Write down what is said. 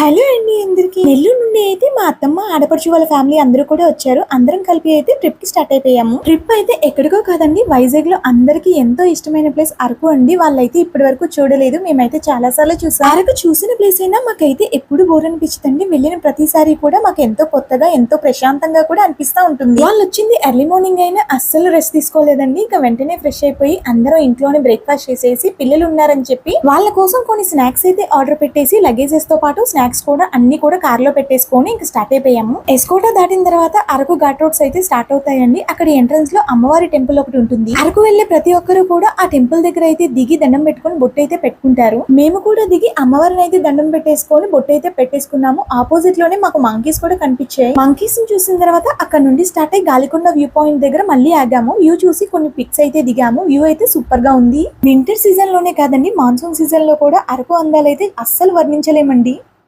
Hello అండి అందరికి. నెల్లూరు నుండి అయితే మా అత్తమ్మ ఆడపడుచు వాళ్ళ ఫ్యామిలీ అందరూ కూడా వచ్చారు. అందరం కలిపి అయితే ట్రిప్కి స్టార్ట్ అయిపోయాము. ట్రిప్ అయితే ఎక్కడికో కాదండి వైజాగ్లో అందరికీ ఎంతో ఇష్టమైన ప్లేస్ అరకు అండి. వాళ్ళైతే ఇప్పటి వరకు చూడలేదు మేమైతే చాలా సార్లు చూసాం. అరకు చూసిన ప్లేస్ అయినా మాకైతే ఎప్పుడు బోర్ అనిపించదండి. వెళ్ళిన ప్రతిసారి కూడా మాకు ఎంతో కొత్తగా ఎంతో ప్రశాంతంగా కూడా అనిపిస్తూ ఉంటుంది. వాళ్ళు వచ్చింది ఎర్లీ మార్నింగ్ అయినా అస్సలు రెస్ట్ తీసుకోలేదండి. ఇంకా వెంటనే ఫ్రెష్ అయిపోయి అందరూ ఇంట్లోనే బ్రేక్ఫాస్ట్ చేసేసి పిల్లలు ఉన్నారని చెప్పి వాళ్ళ కోసం కొన్ని స్నాక్స్ అయితే ఆర్డర్ పెట్టేసి లగేజెస్తో పాటు స్నాక్స్ కూడా అన్ని కూడా కార్లో పెట్టేసుకొని ఇంకా స్టార్ట్ అయిపోయాము. ఎస్కోటా దాటిన తర్వాత అరకు ఘాట్ రోడ్స్ అయితే స్టార్ట్ అవుతాయండి. అక్కడ ఎంట్రన్స్లో అమ్మవారి టెంపుల్ ఒకటి ఉంటుంది. అరకు వెళ్ళే ప్రతి ఒక్కరు కూడా ఆ టెంపుల్ దగ్గర అయితే దిగి దండం పెట్టుకొని బొట్టు అయితే పెట్టుకుంటారు. మేము కూడా దిగి అమ్మవారిని అయితే దండం పెట్టేసుకొని బొట్టు అయితే పెట్టేసుకున్నాము. ఆపోజిట్లోనే మాకు మంకీస్ కూడా కనిపించాయి. మంకీస్ని చూసిన తర్వాత అక్కడ నుండి స్టార్ట్ అయ్యి గాలికొండ వ్యూ పాయింట్ దగ్గర మళ్ళీ ఆగాము. వ్యూ చూసి కొన్ని పిక్స్ అయితే దిగాము. వ్యూ అయితే సూపర్గా ఉంది. వింటర్ సీజన్లోనే కాదండి మాన్సూన్ సీజన్లో కూడా అరకు అందాలైతే అస్సలు వర్ణించలేమండి.